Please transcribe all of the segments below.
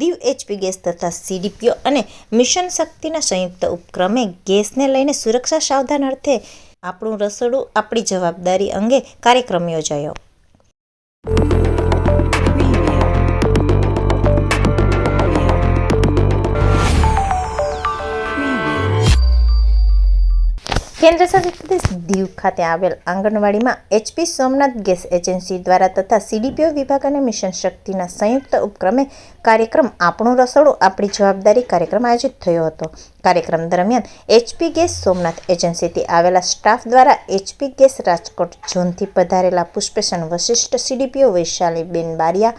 Diu HP gas તથા CDPO અને mission શક્તિના સંયુક્ત ઉપક્રમે ગેસને લઈને સુરક્ષા સાવધાન અર્થે આપણું રસોડું આપણી જવાબદારી અંગે કાર્યક્રમ યોજાયો. કેન્દ્રશાસિત પ્રદેશ દીવ ખાતે આવેલ આંગણવાડીમાં એચપી સોમનાથ ગેસ એજન્સી દ્વારા તથા સીડીપીઓ વિભાગ અને મિશન શક્તિના સંયુક્ત ઉપક્રમે કાર્યક્રમ આપણું રસોડું, આપણી જવાબદારી કાર્યક્રમ આયોજિત થયો હતો. કાર્યક્રમ દરમિયાન એચપી ગેસ સોમનાથ એજન્સીથી આવેલા સ્ટાફ દ્વારા એચપી ગેસ રાજકોટ ઝોનથી પધારેલા પુષ્પેશન વશિષ્ઠ, સીડીપીઓ વૈશાલીબેન બારિયા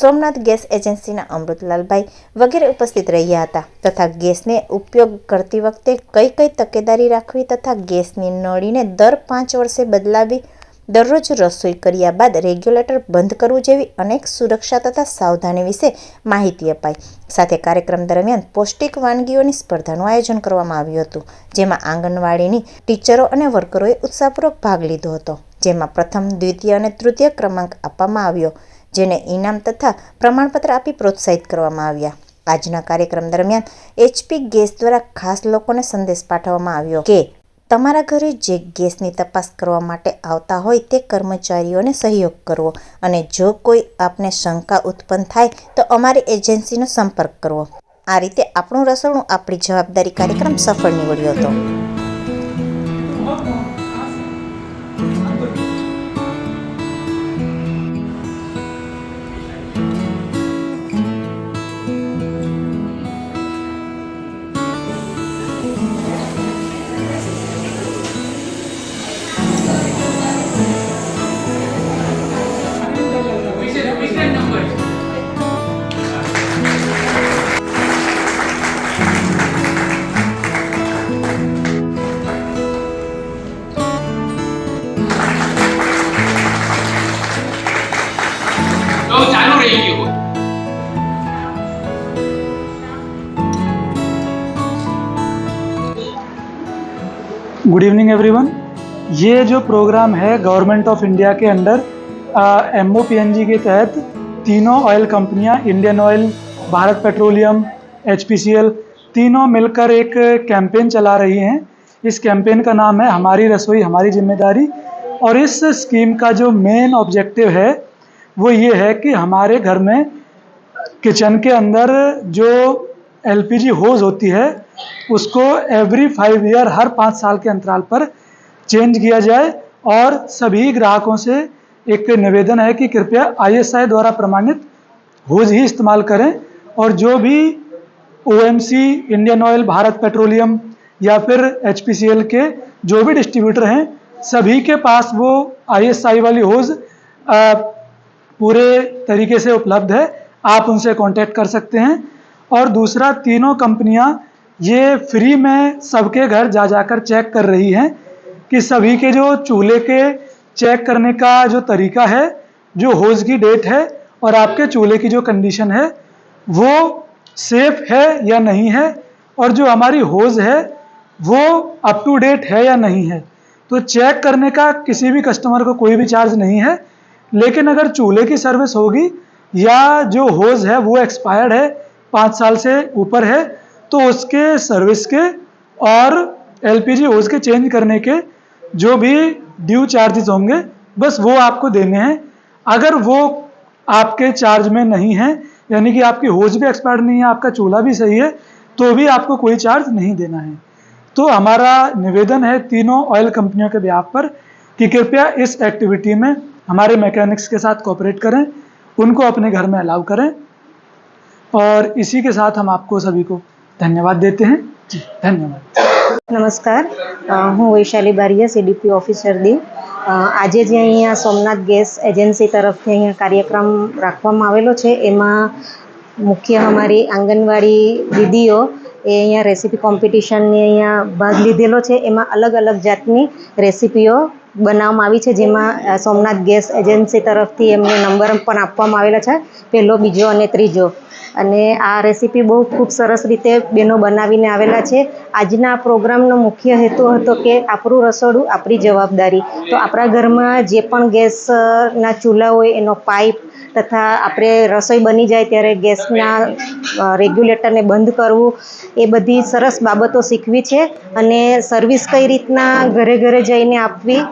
સોમનાથ ગેસ એજન્સીના અમૃતલાલભાઈ વગેરે ઉપસ્થિત રહ્યા હતા તથા ગેસને ઉપયોગ કરતી વખતે કઈ કઈ તકેદારી રાખવી તથા ગેસની નળીને દર પાંચ વર્ષે બદલાવી દરરોજ રસોઈ કર્યા બાદ રેગ્યુલેટર બંધ કરવું જેવી અનેક સુરક્ષા તથા સાવધાની વિશે માહિતી અપાઈ. સાથે કાર્યક્રમ દરમિયાન પૌષ્ટિક વાનગીઓની સ્પર્ધાનું આયોજન કરવામાં આવ્યું હતું, જેમાં આંગણવાડીની ટીચરો અને વર્કરોએ ઉત્સાહપૂર્વક ભાગ લીધો હતો, જેમાં પ્રથમ, દ્વિતીય અને તૃતીય ક્રમાંક આપવામાં આવ્યો. જેને ઇનામ તથા પ્રમાણપત્ર આપી પ્રોત્સાહિત કરવામાં આવ્યા. આજના કાર્યક્રમ દરમિયાન એચપી ગેસ દ્વારા ખાસ લોકોને સંદેશ પાઠવવામાં આવ્યો કે તમારા ઘરે જે ગેસની તપાસ કરવા માટે આવતા હોય તે કર્મચારીઓને સહયોગ કરવો અને જો કોઈ આપને શંકા ઉત્પન્ન થાય તો અમારી એજન્સીનો સંપર્ક કરવો. આ રીતે આપણું રસોડું આપણી જવાબદારી કાર્યક્રમ સફળ નીવડ્યો હતો. गुड इवनिंग एवरीवन ये जो प्रोग्राम है गवर्नमेंट ऑफ़ इंडिया के अंडर एम ओ के तहत तीनों ऑयल कंपनियाँ Indian oil Bharat Petroleum HPCL तीनों मिलकर एक कैंपेन चला रही हैं। इस कैंपेन का नाम है हमारी रसोई, हमारी ज़िम्मेदारी। और इस स्कीम का जो मेन ऑब्जेक्टिव है, वो ये है कि हमारे घर में किचन के अंदर जो एलपीजी होज होती है उसको एवरी फाइव ईयर हर पाँच साल के अंतराल पर चेंज किया जाए और सभी ग्राहकों से एक निवेदन है कि कृपया आईएसआई द्वारा प्रमाणित होज ही इस्तेमाल करें और जो भी OMC Indian oil Bharat Petroleum या फिर एचपीसीएल के जो भी डिस्ट्रीब्यूटर हैं, सभी के पास वो आईएसआई वाली होज पूरे तरीके से उपलब्ध है। आप उनसे कांटेक्ट कर सकते हैं। और दूसरा, तीनों कंपनियाँ ये फ्री में सबके घर जा जाकर चेक कर रही हैं कि सभी के जो चूल्हे के चेक करने का जो तरीका है, जो होज की डेट है और आपके चूल्हे की जो कंडीशन है, वो सेफ़ है या नहीं है और जो हमारी होज है, वो अप टू डेट है या नहीं है। तो चेक करने का किसी भी कस्टमर को कोई भी चार्ज नहीं है, लेकिन अगर चूल्हे की सर्विस होगी या जो होज है वो एक्सपायर्ड है, पाँच साल से ऊपर है तो उसके सर्विस के और एलपीजी होज के चेंज करने के जो भी ड्यू चार्जेस होंगे, बस वो आपको देने हैं। अगर वो आपके चार्ज में नहीं है, यानी कि आपकी होज भी एक्सपायर्ड नहीं है, आपका चूल्हा भी सही है तो भी आपको कोई चार्ज नहीं देना है। तो हमारा निवेदन है तीनों ऑयल कंपनियों के ब्याह पर कि कृपया इस एक्टिविटी में हमारे मैकेनिक्स के साथ कॉपरेट करें, उनको अपने घर में अलाउ करें, और इसी के साथ हम आपको सभी को धन्यवाद देते हैं जी धन्यवाद નમસ્કાર અ, હું વૈશાલી બારિયા સીડીપી ઓફિસર દીવ અ, આજે જે અહીંયા સોમનાથ ગેસ એજન્સી તરફથી અહીંયા કાર્યક્રમ રાખવામાં આવેલો છે એમાં મુખ્ય અમારી આંગણવાડી દીદીઓ એ અહીંયા રેસીપી કોમ્પિટિશનની અહીંયા ભાગ લીધેલો છે એમાં અલગ અલગ જાતની રેસીપીઓ બનાવવામાં આવી છે જેમાં અ, સોમનાથ ગેસ એજન્સી તરફથી એમને નંબર પણ આપવામાં આવેલા છે પહેલો બીજો અને ત્રીજો અને આ રેસીપી બહુ ખૂબ સરસ રીતે બહેનો બનાવીને આવેલા છે. આજના પ્રોગ્રામનો મુખ્ય હેતુ હતો કે આપણું રસોડું આપણી જવાબદારી. તો આપણા ઘરમાં જે પણ ગેસના ચૂલા હોય, એનો પાઇપ તથા આપણે રસોઈ બની જાય ત્યારે ગેસના રેગ્યુલેટરને બંધ કરવું, એ બધી સરસ બાબતો શીખવી છે. અને સર્વિસ કઈ રીતના ઘરે ઘરે જઈને આપવી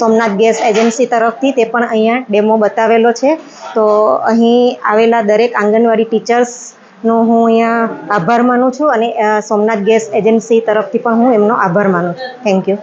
સોમનાથ ગેસ એજન્સી તરફથી તે પણ અહીંયા ડેમો બતાવેલો છે. તો અહીં આવેલા દરેક આંગણવાડી ટીચર્સનો હું અહીંયા આભાર માનું છું અને સોમનાથ ગેસ એજન્સી તરફથી પણ હું એમનો આભાર માનું છું. Thank you